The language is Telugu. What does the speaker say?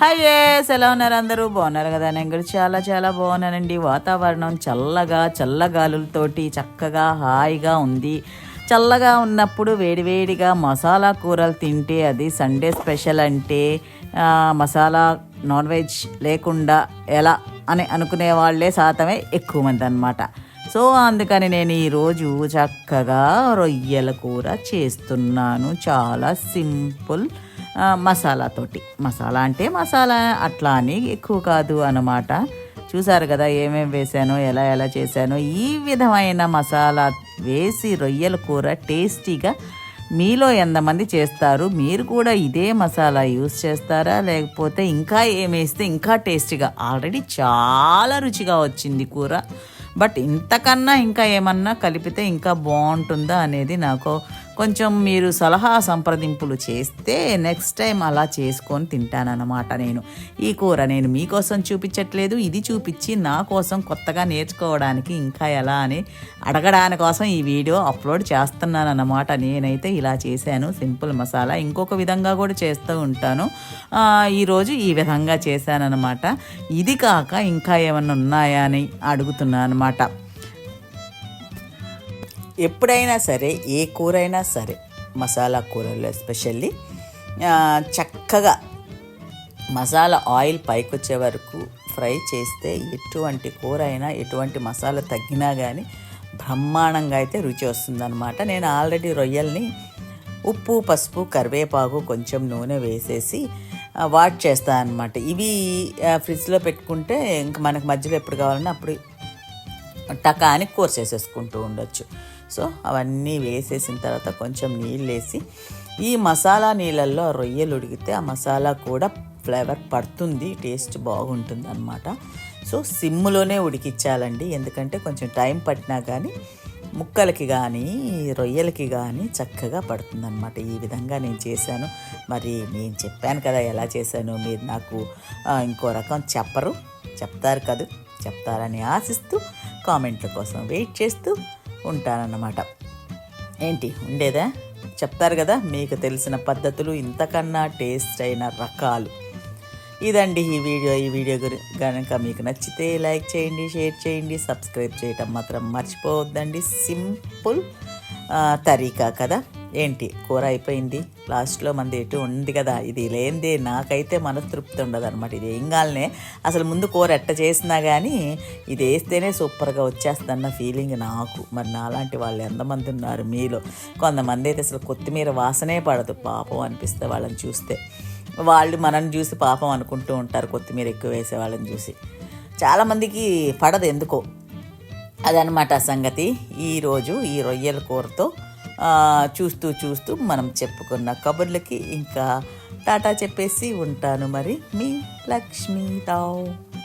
హాయ్ ఎస్ ఎలా ఉన్నారు అందరూ? బాగున్నారు కదా? నేను కూడా చాలా చాలా బాగున్నానండి. వాతావరణం చల్లగా చల్లగాలులతోటి చక్కగా హాయిగా ఉంది. చల్లగా ఉన్నప్పుడు వేడివేడిగా మసాలా కూరలు తింటే అది సండే స్పెషల్ అంటే మసాలా నాన్ వెజ్ లేకుండా ఎలా అని అనుకునే వాళ్ళే శాతమే ఎక్కువ మంది అనమాట సో అందుకని నేను ఈరోజు చక్కగా రొయ్యల కూర చేస్తున్నాను. చాలా సింపుల్ మసాలాతోటి మసాలా అంటే మసాలా అట్లా అని ఎక్కువ కాదు అన్నమాట. చూసారు కదా ఏమేమి వేసాను ఎలా ఎలా చేశాను. ఈ విధమైన మసాలా వేసి రొయ్యల కూర టేస్టీగా మీలో ఎంతమంది చేస్తారు మీరు కూడా ఇదే మసాలా యూస్ చేస్తారా? లేకపోతే ఇంకా ఏమేస్తే ఇంకా టేస్టీగా? ఆల్రెడీ చాలా రుచిగా వచ్చింది కూర. బట్ ఇంతకన్నా ఇంకా ఏమన్నా కలిపితే ఇంకా బాగుంటుందా అనేది నాకు కొంచెం మీరు సలహా సంప్రదింపులు చేస్తే నెక్స్ట్ టైం అలా చేసుకొని తింటానన్నమాట నేను. ఈ కూర నేను మీకోసం చూపించట్లేదు ఇది చూపించి నా కోసం కొత్తగా నేర్చుకోవడానికి ఇంకా ఎలా అని అడగడాని కోసం ఈ వీడియో అప్లోడ్ చేస్తున్నాను అన్నమాట నేనైతే ఇలా చేశాను సింపుల్ మసాలా. ఇంకొక విధంగా కూడా చేస్తూ ఉంటాను. ఈరోజు ఈ విధంగా చేశానన్నమాట. ఇది కాక ఇంకా ఏమన్నా ఉన్నాయా అని అడుగుతున్నాను అనమాట ఎప్పుడైనా సరే ఏ కూర అయినా సరే మసాలా కూరల్లో ఎస్పెషల్లీ చక్కగా మసాలా ఆయిల్ పైకి వచ్చే వరకు ఫ్రై చేస్తే ఎటువంటి కూర అయినా ఎటువంటి మసాలా తగ్గినా కానీ బ్రహ్మాండంగా అయితే రుచి వస్తుందన్నమాట. నేను ఆల్రెడీ రొయ్యల్ని ఉప్పు పసుపు కరివేపాకు కొంచెం నూనె వేసేసి వాట్ చేస్తాను అనమాట ఇవి ఫ్రిడ్జ్లో పెట్టుకుంటే ఇంక మనకు మధ్యలో ఎప్పుడు కావాలన్నా అప్పుడు టకా అని కోర్చేసేసుకుంటూ ఉండొచ్చు. సో అవన్నీ వేసేసిన తర్వాత కొంచెం నీళ్ళు వేసి ఈ మసాలా నీళ్ళల్లో రొయ్యలు ఉడికితే ఆ మసాలా కూడా ఫ్లేవర్ పడుతుంది టేస్ట్ బాగుంటుంది అనమాట సో సిమ్లోనే ఉడికిచ్చాలండి ఎందుకంటే కొంచెం టైం పట్టినా కానీ ముక్కలకి కానీ రొయ్యలకి కానీ చక్కగా పడుతుందన్నమాట. ఈ విధంగా నేను చేశాను. మరి నేను చెప్పాను కదా ఎలా చేశాను మీరు నాకు ఇంకో రకం చెప్పరు. చెప్తారు కదా. చెప్తారని ఆశిస్తూ కామెంట్ల కోసం వెయిట్ చేస్తూ ఉంటానన్నమాట. ఏంటి ఉండేదా? చెప్తారు కదా మీకు తెలిసిన పద్ధతులు ఇంతకన్నా టేస్ట్ అయిన రకాలు. ఇదండి ఈ వీడియో. ఈ వీడియో గురి కనుక మీకు నచ్చితే లైక్ చేయండి షేర్ చేయండి సబ్స్క్రైబ్ చేయటం మాత్రం మర్చిపోవద్దండి. సింపుల్ తరీకా కదా? ఏంటి? కూర అయిపోయింది. లాస్ట్లో మనది ఎటు ఉంది కదా ఇది లేనిదే నాకైతే మనస్తృప్తి ఉండదు అనమాట ఇది ఏం కాలనే అసలు ముందు కూర ఎట్ట చేసినా కానీ ఇది వేస్తేనే సూపర్గా వచ్చేస్తుందన్న ఫీలింగ్ నాకు. మరి నాలాంటి వాళ్ళు ఎంతమంది ఉన్నారు మీలో? కొంతమంది అయితే అసలు కొత్తిమీర వాసనే పడదు. పాపం అనిపిస్తే వాళ్ళని చూస్తే. వాళ్ళు మనల్ని చూసి పాపం అనుకుంటూ ఉంటారు కొత్తిమీర ఎక్కువ వేసే వాళ్ళని చూసి. చాలామందికి పడదు ఎందుకో. అదనమాట సంగతి. ఈరోజు ఈ రొయ్యల కూరతో చూస్తూ చూస్తూ మనం చెప్పుకున్న కబుర్లకి ఇంకా టాటా చెప్పేసి ఉంటాను మరి. మీ లక్ష్మీరావు